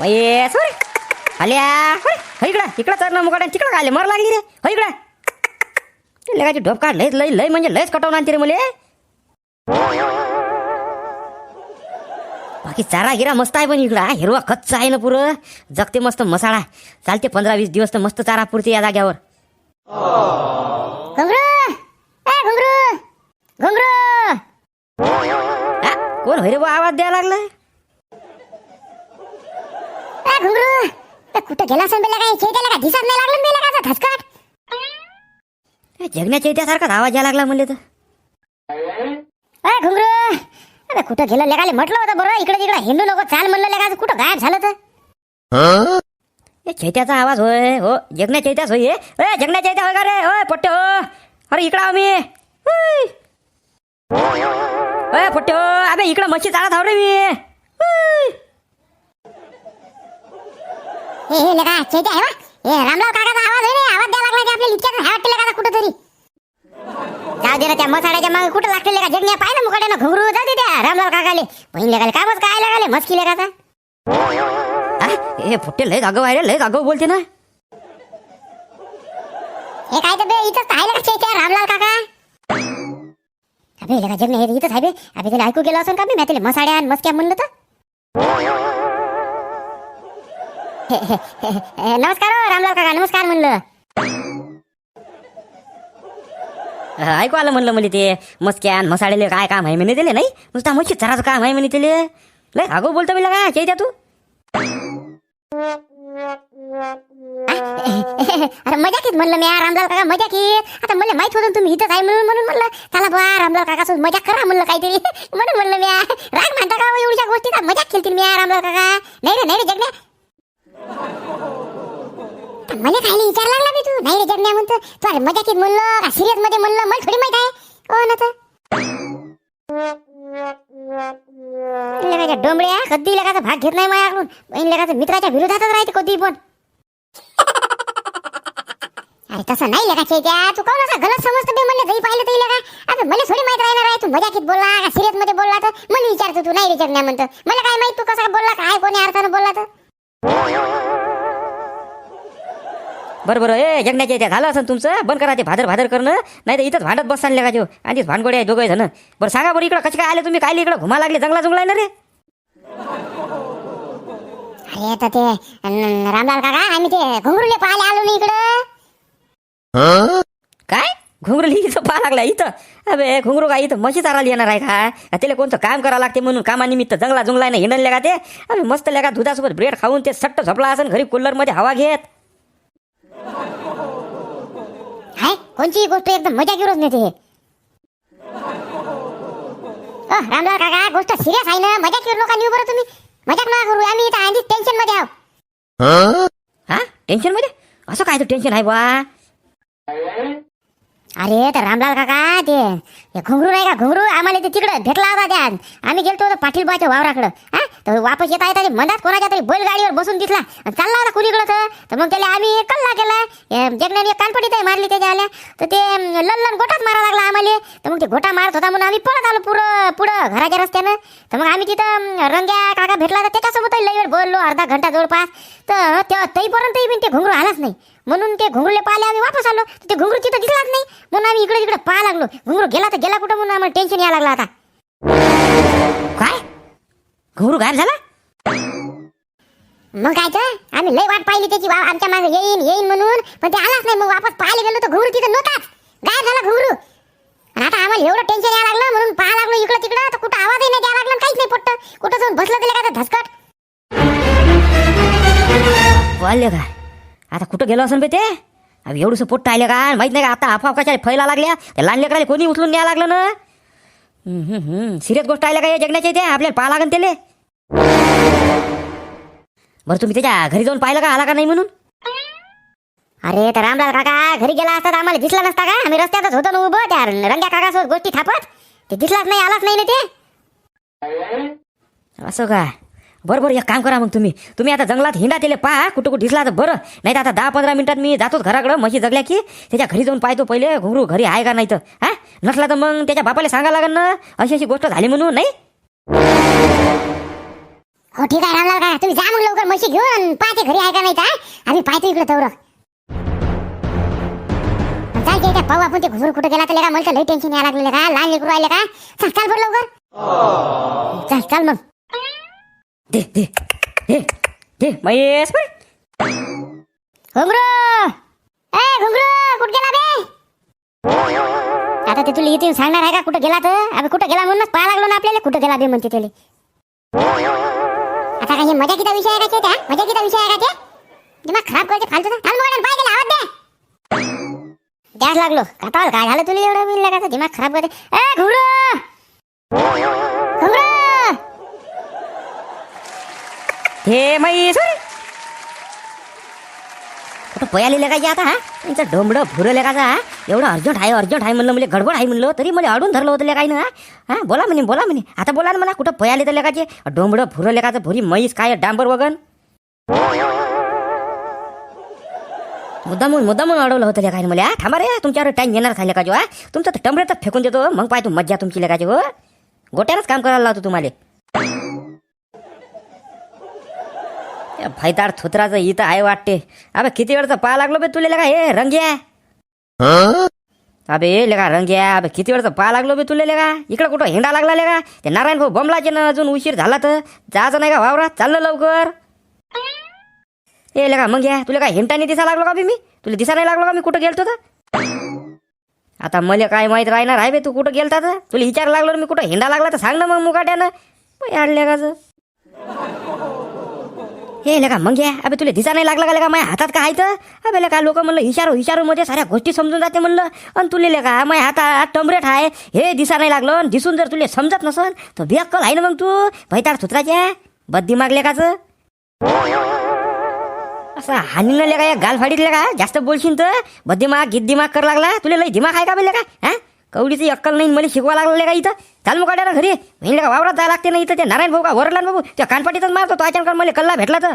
बाई सोरे आल्या. होय इकडं इकडं तर मुकाड्या तिकडं आले? मर लागली रे. हो इकडं. ते लेगाची ढोप काढ. लयच लय लय म्हणजे लयच कटवून आणते रे मुले. बाकी चारा गिरा मस्त आहे पण इकडं. हिरवा कच्चा आहे ना पुरं. जगते मस्त मसाळा. चालते पंधरा वीस दिवस तर मस्त चारा पुरते या जाग्यावर. घुंगरू. घुंगरू. कोण होय रे आवाज द्यायला लागलाय? घुंगरू? ते कुठं गेला असेल बेला काय खेळ का दिसत नाही लागलं बेला का धसकाट. जगण्याच्या इतिहासारखाच आवाज यायला लागला म्हणले तर. ए घुंगरू! अरे कुठं गेलं? लेगाले म्हटलं होतं बरं इकडे तिकडे हिंडू नको चाल म्हणलं लेगा कुठं गायब झालं तर? हे चैत्याचा आवाज होय हो. जगण्या चैत्याच होय. ए. जगण्या चैत्या होय का रे? होय पोट्टे हो अरे इकडं हुय. होय पोट्टे हो अबे इकडं मच्छी चालत आहो रे मी. हे हे लेगा चेते आहे वा हे रामलाल काकाचा आवाज आहे रे. आवाज द्यायला लागला की आपल्या इतक्यात हाय वाटते कुठं तरी जाऊ दे ना त्या मसाड्याच्या मागे कुठं लागते लेगा? जगण्या पाय ना मुकाट्यानं घुंगरू. त्या रामलाल काकाले. बहीण लेगाले काय काय लेगाले? मस्की लेगाचा. हे? लय जागव आहे रे लय जागव बोलते ना. हे काय तर बे इथं आहे लेगा चेते रामलाल काका. अबे लेगा जगण्या हे इथंच आहे अबे त्याला ऐकू गेलं असेल का मी त्याला मसाड्या आणि मस्क्या म्हणलं तर. नमस्कार हो रामलाल काका नमस्कार म्हणलं. ऐकू आलं म्हणलं म्हणजे ते मस्क्यान मसाळेले काय काम आहे म्हणे दिले नाही? नुसता मच्छी चराचं काम आहे म्हणे तिले लय जागव बोलतो मी का चैत्या तू? अरे मजाकीत म्हणलं मी रामलाल काका मजाकीत आता मला माहीत होतं तुम्ही इथंच आहे म्हणून म्हणून म्हणलं. चला बा रामलाल काका मजा करा म्हणलं काहीतरी. म्हणून म्हणलं मी. राग म्हणता का हो एवढ्या गोष्टी मजाक केली मी रामलाल काका. नाही रे नाही रे जगण्या. मला खायला विचार लागला मी तू. नाही रे जगण्या म्हणतो. तू अरे मजाकीत म्हणलं का सिरियसमध्ये म्हणलं? मला थोडी माहीत आहे. हो ना तर. डोंबड्या कधी लेकाचा भाग घेत नाही माझ्याकडून. बहीण लेकाचा मित्राच्या विरोधातच राहते कधी पण. अरे तसं नाही लेका चैत्या तू कोण असा गलत समजतो बे? म्हणलं जरी पाहिलं तरी लेका. आता मला थोडी माहीत राहणार आहे. तू मजाकीत बोलला का सिरियसमध्ये बोलला तर? मला विचारतो तू. नाही रे जगण्या म्हणतो. मला काय माहीत तू कसा बोलला? काय कोणी अर्थानं बोलला तर? बरं बरं. ए जगण्याच्या इथे झालं असं तुमचं? बंद करा ते भादर भादर करणं. नाही तर इथंच भांडत बस चालले का जो आणि भानगोडे आहे दोघं जण. बरं सांगा बरं इकडं कसे काय आले तुम्ही? काय इकडं? घुमा लागले जंगला जुंगला ना रे. अरे आता ते अन, रामलाल काका आम्ही ते घुंगरुले पाहायला आलो ना इकडं. काय? घुंगरू इथं पाहा लागला इथं? अबे घुंगरू काय इथं म्हशी चारायला येणार आहे का? त्याला कोणतं काम करावं लागते म्हणून कामानिमित्त जंगला जुंगला नाही हिंडले का ते? अबे मस्त लेका दुधासोबत ब्रेड खाऊन ते सट्ट झोपला असेल घरी कूलरमध्ये हवा घेत. कोणची गोष्ट एकदम मजा घेऊनच नेते रामलाल काका गोष्ट सिरियस आहे ना? मजा करू नका नेऊ बरं तुम्ही. मजाक नका करू आम्ही इथं आधीच टेन्शनमध्ये आहोत. हा? टेन्शनमध्ये? असं काय टेन्शन आहे बा अरे तर रामलाल काका ते हे घुंगरू नाही का? घुंगरू आम्हाला ते तिकडं भेटला होता त्या. आम्ही गेलतो होतो पाटील बाच्या वावराकडं हा? तर वापस येता येता मनात कोणाच्या तरी बैलगाडीवर बसून दिसला. आणि चालला होता कुणीकडं तर? तर मग त्याला आम्ही एक कल्ला केला. जगण्याने एक कानपटी ते मारली त्याच्या आल्या. तर ते लल्लन गोटाच मारा लागला आम्हाला. तर मग ते गोटा मारत होता म्हणून आम्ही पळत आलो पुरं पुढं घराच्या रस्त्यानं. तर मग आम्ही तिथं रंग्या काका भेटला तर त्याच्यासोबत लई वेळ बोललो अर्धा घंटा जवळपास. तर त्या तईपर्यंतही पण ते घुंगरू आलाच नाही. म्हणून ते घुंगरूले पाहिले आम्ही वापस आलो. ते घुंगरू तिथं दिसलाच नाही. म्हणून आम्ही इकडे तिकडे पाहा लागलो. घुंगरू गेला तर गेला कुठं म्हणून? आम्हाला टेन्शन यायला लागला आता. काय? घुंगरू गायब झाला? मग काय तर? आम्ही लय वाट पाहिली त्याची. आमच्या मागे येईन येईन म्हणून. पण ते आलाच नाही. मग वापस पाहायला गेलो तर घुंगरू तिथं नव्हताच. गायब झाला घुंगरू. आता आम्हाला एवढं टेन्शन यायला लागलं. म्हणून पाहा लागलो इकडं तिकडं. तर कुठं आवाजही नाही द्यायला लागला काहीच नाही पट्ट कुठं जाऊन बसलं दिलं का धसकट. बोलले काय आता कुठं गेलो असेल बे ते? अब एवढंसं पोट टायले का? माहीत नाही का? आता अफवा कशा फैला लागल्या? त्या लहान लेकराला कोणी उचलून न्याय लागलं ना? सिरियस गोष्ट आल्या का या जगण्याच्या इथे आपल्याला पाहा लागन त्याले. बरं तुम्ही त्याच्या घरी जाऊन पाहिलं का? आला का नाही म्हणून? अरे तर रामलाल काका घरी गेला असता आम्हाला दिसला नसता का? आम्ही रस्त्यातच होतो ना उभं. त्या रंग्या काकासोबत गोष्टी थापत. ते दिसलाच नाही आलाच नाही ना ते. असं का? बरं बरं एक काम करा मग तुम्ही. तुम्ही आता जंगलात हिंडा त्याला पहा कुठं कुठं दिसला तर बरं. नाही तर आता दहा पंधरा मिनिटात मी जातोच घराकडं म्हशी जगल्या की. त्याच्या घरी जाऊन पाहतो पहिले घुंगरू घरी आहे का नाही तर. हा? नसला तर मग त्याच्या बापाला सांगायला लागेल ना. अशी अशी गोष्ट झाली म्हणून नाही? हो ठीक आहे रामलाल का तुम्ही जा मग लवकर म्हशी घेऊन. पाहते घरी आहे का नाही तर आम्ही पाहतो इकडे तवर. चाल ते पाहू आपण ते घुसून कुठे गेला तर मला तर लई टेन्शन यायला लागलेलं का? लहान लेकरू राहिले का? चल चाल बरं लवकर. चल चल मग. दे दे दे दे. महेश बरं. घुंगरू. ए घुंगरू कुठे गेला बे? आता ते तुला इथे सांगणार आहे का कुठं गेला तर अबे कुठं गेला म्हणूनच पाहा लागलो ना आपल्याला. कुठं गेला बे म्हणते त्याला आता काही मजा किती विषय आहे का ते? मजा किती विषय आहे का ते? दिमाग खराब करायचे फालतू चाल मग पाय गेला आवाज दे. द्यास लागलो. काताल काय झालं तुला एवढं बिल लागायचं दिमाग खराब करते. ए घुंगरू! घुंगरू! हे महेश बरं. कुठं काय आता हा? त्यांचं डोंबडं फुरलं का हा? एवढं अर्जंट आहे अर्जंट आहे म्हणलं म्हणजे गडबड आहे म्हणलं तरी मला अडून धरलं होतं काय ना हा? बोला म्हणे बोला म्हणे. आता बोला ना मला कुठं पयाले तर लेकाचे? डोंबडं फुरं का भुरी म्हैस काय डांबर वगन? मुद्दामून म्हणून अडवलं होतं लेकाने मला थांबा रे तुमच्यावर टाईम येणार झाले का जो हा? तुमचं तर टमरे तर फेकून देतो मग पाय तू मज्जा तुमची लेकाची हो? गोट्यानंच काम करायला लावतो तुम्हाला. भैताड थुत्राचं इथं आहे वाटते. अबे किती वेळचं पाहा लागलो बे तुले का हे रंग्या. अबे लेका रंग्या. अबे किती वेळचं पाहा लागलो बे तुले का इकडं कुठं हिंडा लागला लेका? ते नारायण भाऊ बमलाचे ना अजून उशीर झाला तर? जायचं नाही का वावरात? चाललं लवकर. ए लेका मग घ्या तुला काय हिंटाने दिसा लागलो का बे मी? तुला दिसा नाही लागलो का मी कुठं गेलतो तर? आता मला काय माहीत राहणार आहे बे तू कुठं गेलता तर? तुला विचार लागलो ना मी कुठं हिंडा लागला तर सांग ना मग मुकाट्यानं. आडल्या का हे लगा मग घ्या अबे तुला दिसा नाही लागला का लगा माझ्या हातात का तर अबे लगा लोक म्हणलं इशारो इशारो मध्ये साऱ्या गोष्टी समजून जाते म्हणलं. आणि तुले लगा माझ्या हातात टमरेट आहे. हे दिसा नाही लागलं आणि दिसून जर तुला समजत नसन तर बेअक्कल आहे ना मग तू? भैताड सुत्राच्या बद्दिमाग लेकाचं? असं हानीनं लेका या गाल फाडीतले का जास्त बोलशील तर? बद्दिमाग गिद्दिमाग कर लागला? तुला लई दिमाग आहे का बे लेका? हा? कवडीची अक्कल नाही मला शिकवा लागलं का इथं? चाल मग काढायला घरी. म्हणलं का वावरात जायला लागते ना इथं ते नारायण भाऊ का वरला बाबू? त्या कानपाटीतच मारतो तो अचानक मला कल्ला भेटला तर.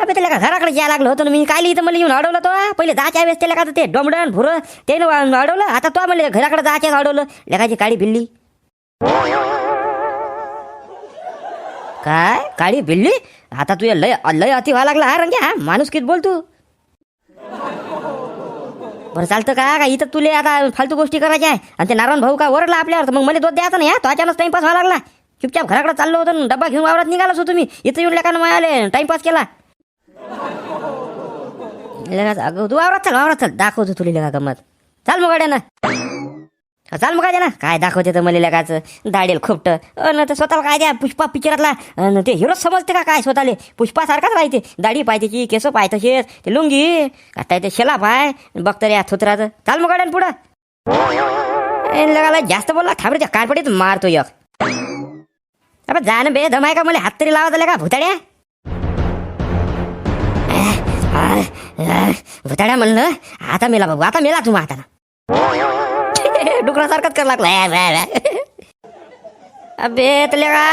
अबे त्याला का घराकडे यायला लागलं होतं ना? मी काय इथं मला येऊन अडवलं तो? पहिले जायच्या वेळेस त्याला का ते डोमडण भुरं ते अडवलं. आता तो म्हणले घराकडे जायच्याच अडवलं. लेखाची काळी बिल्ली. काय? काळी बिल्ली? आता तुझ्या लय लय अति व्हायला लागला हा रंग्या हा? माणूस कित बोल तू. बरं चालतं का? का इथं तुले आता फालतू गोष्टी करायच्या आहे? आणि ते नारायण भाऊ का ओरडला आपल्यावर? तर मग मला दोष द्यायचं नाही हा? तो अचानक टाइमपास व्हायला लागला. चुपचाप घराकडे चाललो होतो डब्बा घेऊन वावरात निघालाच होतो मी इथं येऊन लेखानं आले टाइमपास केला. लेका अगं तू वावरात चल वावरात चल. दाखवतो तुला लेका गमत. चाल मग गाड्यानं. चाल मग काय ना काय दाखवते तर मला लगाच दाडेल खोपट. अन तर स्वतःला काय द्या? पुष्पा पिक्चरातला. अन ते हिरो समजते का काय स्वतःले? पुष्पासारखाच राहते. दाढी पाय त्याची केस पाय तसेच ते लुंगी. काय ते शेला पाय. बघ रे या थोत्राचं. चाल मग गाड्यान पुढं. लगाला जास्त बोलला थांबरे कारपडीत मारतो एक. अबे जाणं बे दमाय का मला? हात तरी लावत आले का भुताड्या? भुताड्या म्हणलं. आता मेला बाबू आता मेला तुम्हा आता डुकरासारखंच कर लागला. अबे तल्या का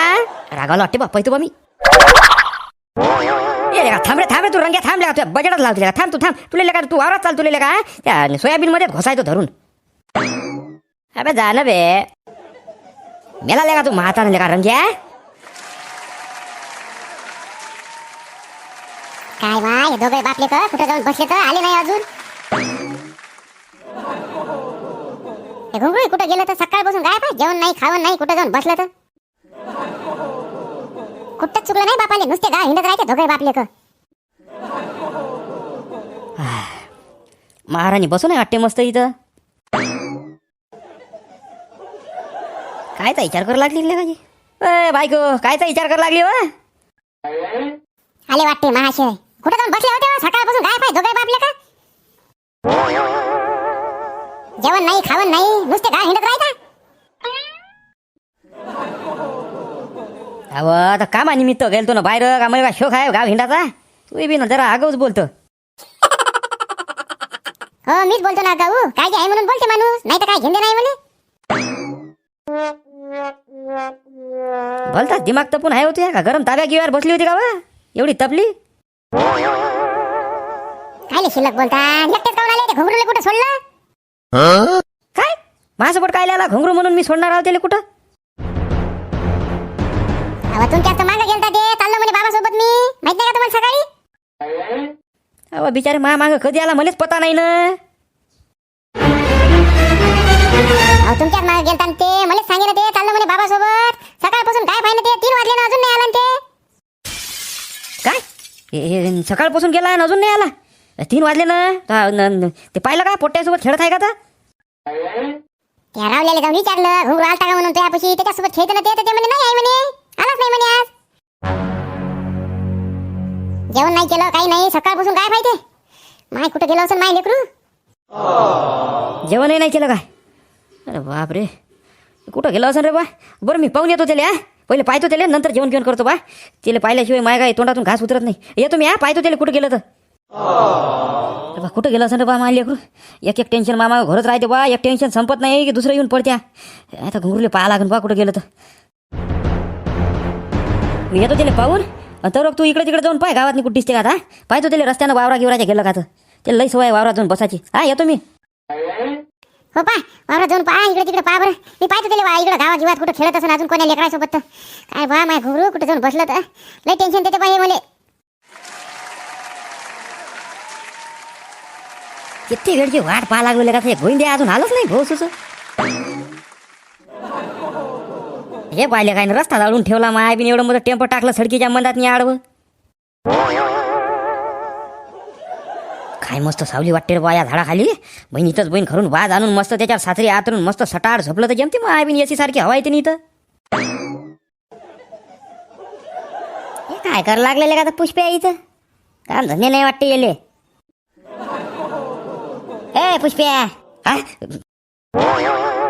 रागावला वाटते बाप्पा तू बा मी. ये थांबले थांब रे थांब रे तू रंग्या थांबल्या तुझ्या बजेटच लावते का थांब तू थांब. तुला का तू वावरात चाल तुला का त्या सोयाबीन मध्ये घोसायचो धरून. अबे जा ना बे. मेला का तू म्हाताना लेका रंग्या. काय बा हे दोघे बापले तर कुठे जाऊन बसले तर? आले नाही अजून. घुंगरू कुठे गेलं तर सकाळपासून काय पाय जेवण नाही खावण नाही कुठे जाऊन बसलं तर? कुठंच चुकलं नाही बापाले? नुसते गाव हिंडत राहते दोघे बापले तर महाराणी बसून आहे वाटते मस्त इथं. कायचा विचार करू लागली लेकाची अय बायको कायचा विचार करू लागली हो? आले वाटते महाशय. कुठे जाऊन बसले होते हो? सकाळपासून काय पाय दोघे बापले का जेवण नाही खावण नाही नुसते गाव हिंडत राहता अव आता कामानिमित्त गेलतो ना बाहेर का मला शोक आहे गाव हिंडाचा तू बी ना जरा आगाऊच बोलतो. हो मीच बोलतो ना गाऊ काय आहे म्हणून बोलते माणूस. नाही तर काय घेंदे नाही म्हणे. बोलता दिमाग तपून आहे होती का? गरम ताब्या गिव्यावर बसली होती का वा? एवढी तपली? काय शिल्लक बोलता? एकटेच काऊन आले ते घुंगरूले कुठे सोडलं? काय माझ्यासोबत काय आला? घुंगरू म्हणून मी सोडणार आहोत त्याला कुठं? अहो, तुमच्या तर मागे गेलता ते. चाललो म्हणे बाबासोबत मी. माहीत नाही का तुम्हाला सकाळी? अहो बिचारे मा मागं कधी आला? मलाच पता नाही ना. अहो तुमच्याच मागे गेलता न ते. मला सांगे ते. चाललो म्हणे बाबासोबत. सकाळपासून काय पाहिजे ते? तीन वाजले ना अजून नाही आला न ते. काय? हे- हे सकाळपासून गेला आणि अजून नाही आला? तीन वाजले ना. ता- न- न- ते पाहिलं का? पोट्ट्यासोबत खेळत आहे का आता त्या रावल्याला जाऊन विचारलं घुंगरू आलता का म्हणून तुझ्यापाशी त्याच्यासोबत खेळत ना ते? तर ते म्हणे नाही आई म्हणे. आलाच नाही म्हणे आज. जेवण नाही केलं काही नाही. सकाळपासून काय पाहिजे माय कुठं गेलो असं माय लेकरू? जेवणही नाही केलं काय? अरे बापरे. कुठं गेलं असं रे बा? बरं मी पाहून येतो त्याला हा. पहिले पाहतो त्याला नंतर जेवण घेऊन करतो बा. त्याला पाहिल्याशिवाय माय काय तोंडातून घास उतरत नाही. येतो मी हा. पाहतो त्याला कुठं गेलं तर. बा कुठं गेलं असं रे बा माय लेकरू एक एक टेन्शन मामा घरच राहते बा एक टेन्शन संपत नाही की दुसरं येऊन पडत्या. आता घुंगरुले पाहा लागेल बा कुठं गेलं तर. येतो त्याला पाहून? तर तू इकडे तिकडे जाऊन पाय गावात कुठं दिसते का आता? पाहतो त्याला रस्त्यानं वावरा गिवराच्या गेलं का तर. त्याला लई सवय वावरात जाऊन बसायची. हा येतो मी. हो पा वावरात जाऊन पहा इकडे तिकडे पहा बरं. मी पाहतो त्याला वा इकडे गावात गिवात कुठं खेळत असेल अजून कोण्या लेकरासोबत काय बा माय घुंगरू कुठं जाऊन बसलं तर? लई टेन्शन देते पाहिजे मला. किती वेळची वाट पाहा लागलेले का ते? गोविंदे अजून आलंच नाही भाऊ सुच हे पाहिले काय ना रस्ता जाळून ठेवला माय. बिन एवढं मोठं टेम्पो टाकलं सडकीच्या मंदात नाही आडवं. काय मस्त सावली वाटते रे बा या झाडाखाली. बहीण इथंच बहीण खरून वाज आणून मस्त त्याच्यावर सासरी आतरून मस्त सटाड झोपलं तर जमते माय बिन याची सारखी हवा येते नाही इथं. हे काय कर लागलेले का आता पुष्प्या इथं? काम धंदे नाही वाटते येले. ए पुष्प्या? हा?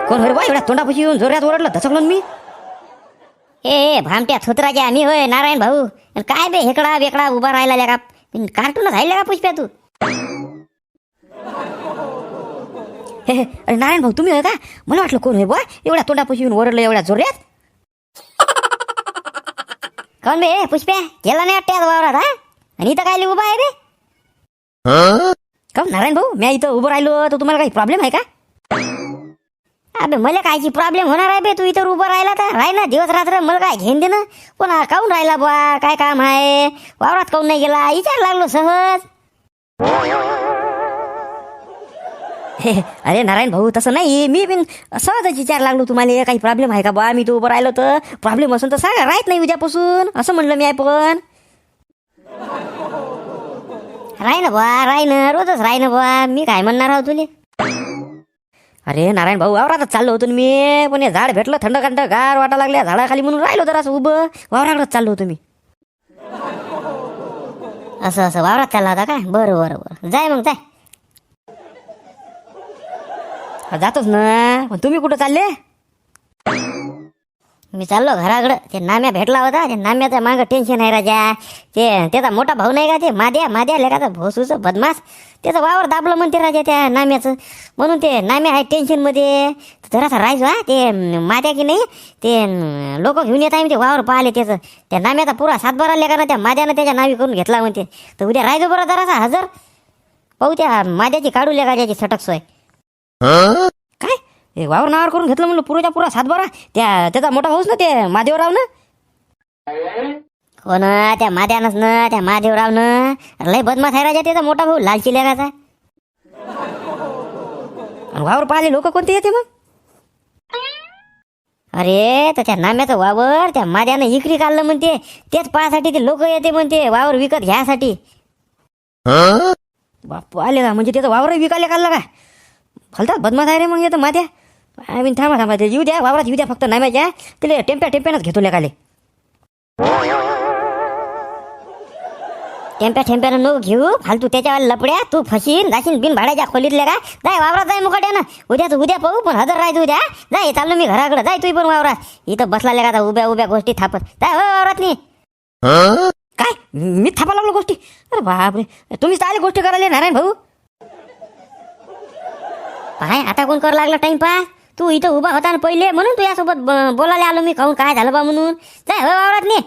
कोण होय बा एवढ्या तोंडापाशी येऊन जोरात ओरडलं धसकलो ना मी? ए भामट्या छोतरा घ्या मी होय नारायण भाऊ. अन काय बे हेकडा बेकडा उभा राहिला का? कार्टूनच राहिला का पुष्प्या तू? हे हे, अरे नारायण भाऊ तुम्ही होय का? मला वाटलं कोण होय बा एवढ्या तोंडापाशी येऊन ओरडलं एवढ्या जोरात. कोण बे पुष्प्या? गेला नाही वाटते आज वावरात हा? आणि इथं काय उभा आहे रे? का नारायण भाऊ? मी इथं उभं राहिलो तर तुम्हाला काही प्रॉब्लेम आहे का? अबे मला कायची प्रॉब्लेम होणार आहे बे. तू इथं उभं राहिला तर राह ना. दिवस रात्र मला काय घेऊन दे ना पण काऊन राहिला बा? काय काम आहे? वावरात काऊन नाही गेला? विचार लागलो सहज. हे, अरे नारायण भाऊ तसं नाही. मी बिन सहजच विचार लागलो तुम्हाला. काही प्रॉब्लेम आहे का बा? मी तू उभं राहिलो तर प्रॉब्लेम असून तर सांगा. राहत नाही उद्यापासून. असं म्हणलं मी आहे पण. राही ना बा राही ना रोजच राही ना बा मी काय म्हणणार आहो तुले? अरे नारायण भाऊ वावरातच चाललो होतो ना मी. पण हे झाड भेटलं थंड थंड गार वाटा लागल्या. झाडाखाली म्हणून राहिलो तर असं उभं. वावराकडंच चाललो होतो मी. असं असं. वावरात चालला होता काय? बरं बरं बरं. जाय मग जाय. जातोच ना. पण तुम्ही कुठं चालले? मी चाललो घराकडं. ते नाम्या भेटला होता. ते नाम्याचं मागं टेन्शन आहे राजा. ते त्याचा मोठा भाऊ नाही का ते? माद्या माद्या लेखाचा भोसूचं बदमास त्याचं वावर दाबलं म्हणते राजा त्या नाम्याचं. म्हणून ते नाम्या आहे टेन्शनमध्ये जरासा राहायचो हा ते माद्या की नाही? ते लोक घेऊन येत आहे ते वावर पाहिले त्याचं. त्या नाम्याचा पुरा सातबारा लेखा त्या माद्यानं त्याच्या नावी करून घेतला म्हणते. तर उद्या राहायचो बरं जरासा हजर. पाहू त्या माद्याची काढू लेखा त्याची सटक सोय. हे वावर नावावर करून घेतलं म्हणलं पुराच्या पुरा सातबारा त्या त्याचा मोठा भाऊच ना ते महादेवराव ना. हो ना त्या माद्यानंच ना त्या महादेवराव ना. लय बदमाश आहे राजा त्याचा मोठा भाऊ लालची आणि वावर पाहिले लोक कोणते येते मग? अरे तर त्या नाम्याचं वावर त्या माद्यानं इकरी काढलं म्हणते. तेच पाहासाठी ते लोक येते म्हणते वावर विकत घ्यासाठी. बापू आले का? म्हणजे त्याचं वावर विकायला काढलं का? फलतात बदमाश आहे रे मग येतं माद्या आम्ही थांबा थांबा ते येऊ द्या वावरात येऊ द्या फक्त. नाही नाम्याच्या तिला टेम्प्या टेम्प्यानंच घेतो लेखाले टेम्प्या टेम्प्यानं नको घेऊ. फालतू त्याच्यावर लपड्या. तू फशीन जाशीन बिन भाड्याच्या खोलीतल्या का? जाय वावरात जाय मुकाट्यानं. उद्याच उद्या पाहू पण हजर राहायचं उद्या. जाय चाललो मी घराकडे. जाय तू पण वावरात. इथं बसला का उभ्या उभ्या गोष्टी थापत. जाय हो वावरात नी. काय? मी थापा लागलो गोष्टी? अरे बापरे. तुम्हीच आले गोष्टी करायला नारायण भाऊ. काय आता कोण करू लागला? टाइमपास? तू इथं उभा होता ना पहिले म्हणून तू यासोबत बोलायला आलो मी. खाऊन काय झालं बा म्हणून? जाय हो वावरात नाही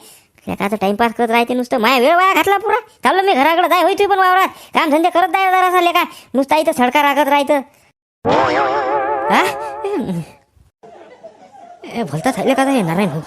लेकाचं टाइमपास करत राहते नुसतं. माझ्या वेळ वाया घातला पुरा. चाललो मी घराकडे. जाय होई तू पण वावरात. काम धंदे करत जाय जरासा लेका. नुसता इथं सडका राखत राहतं. हा? ए, भलता झाले का नारायण भाऊ.